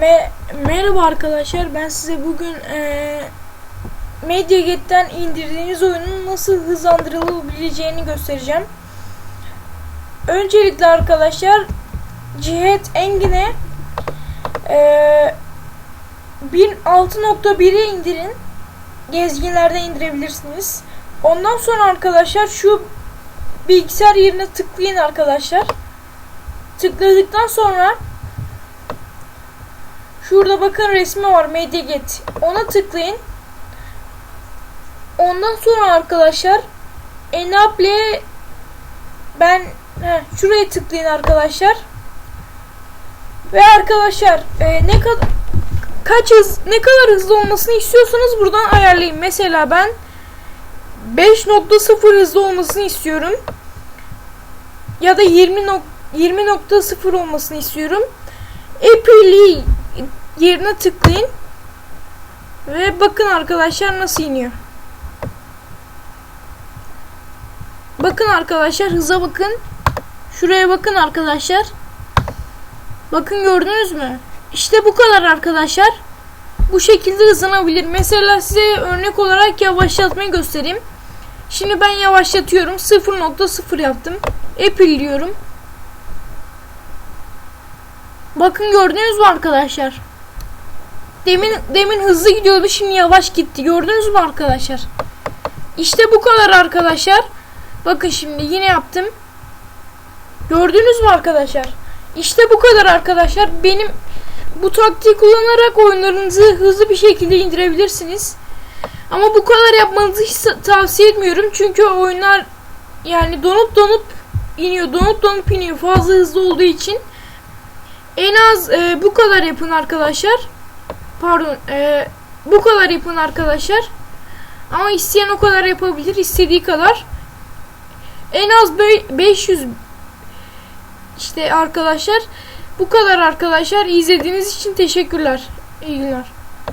Me Merhaba arkadaşlar ben size bugün eee MediaGet'ten indirdiğiniz oyunun nasıl hızlandırılabileceğini göstereceğim. Öncelikle arkadaşlar Cihet Engin'e eee 1.6.1'i indirin. Gezginlerde indirebilirsiniz. Ondan sonra arkadaşlar şu bilgisayar yerine tıklayın arkadaşlar. Tıkladıktan sonra Şurada bakın resmi var MediaGet. Ona tıklayın. Ondan sonra arkadaşlar Enable ben heh, şuraya tıklayın arkadaşlar. Ve arkadaşlar e, ne kadar kaç hız ne kadar hızlı olmasını istiyorsanız buradan ayarlayın. Mesela ben 5.0 hızlı olmasını istiyorum. Ya da 20 nok 20.0 olmasını istiyorum. Epeyli yerine tıklayın. Ve bakın arkadaşlar nasıl iniyor. Bakın arkadaşlar hıza bakın. Şuraya bakın arkadaşlar. Bakın gördünüz mü? İşte bu kadar arkadaşlar. Bu şekilde hızlanabilir. Mesela size örnek olarak yavaşlatmayı göstereyim. Şimdi ben yavaşlatıyorum. 0.0 yaptım. Apple diyorum. Bakın gördünüz mü arkadaşlar? Demin demin hızlı gidiyordu şimdi yavaş gitti. Gördünüz mü arkadaşlar? İşte bu kadar arkadaşlar. Bakın şimdi yine yaptım. Gördünüz mü arkadaşlar? İşte bu kadar arkadaşlar. Benim bu taktiği kullanarak oyunlarınızı hızlı bir şekilde indirebilirsiniz. Ama bu kadar yapmanızı hiç tavsiye etmiyorum. Çünkü oyunlar yani donup donup iniyor. Donup donup iniyor fazla hızlı olduğu için. En az e, bu kadar yapın arkadaşlar. Pardon. E, bu kadar yapın arkadaşlar. Ama isteyen o kadar yapabilir. istediği kadar. En az 500 işte arkadaşlar. Bu kadar arkadaşlar. İzlediğiniz için teşekkürler. İyi günler.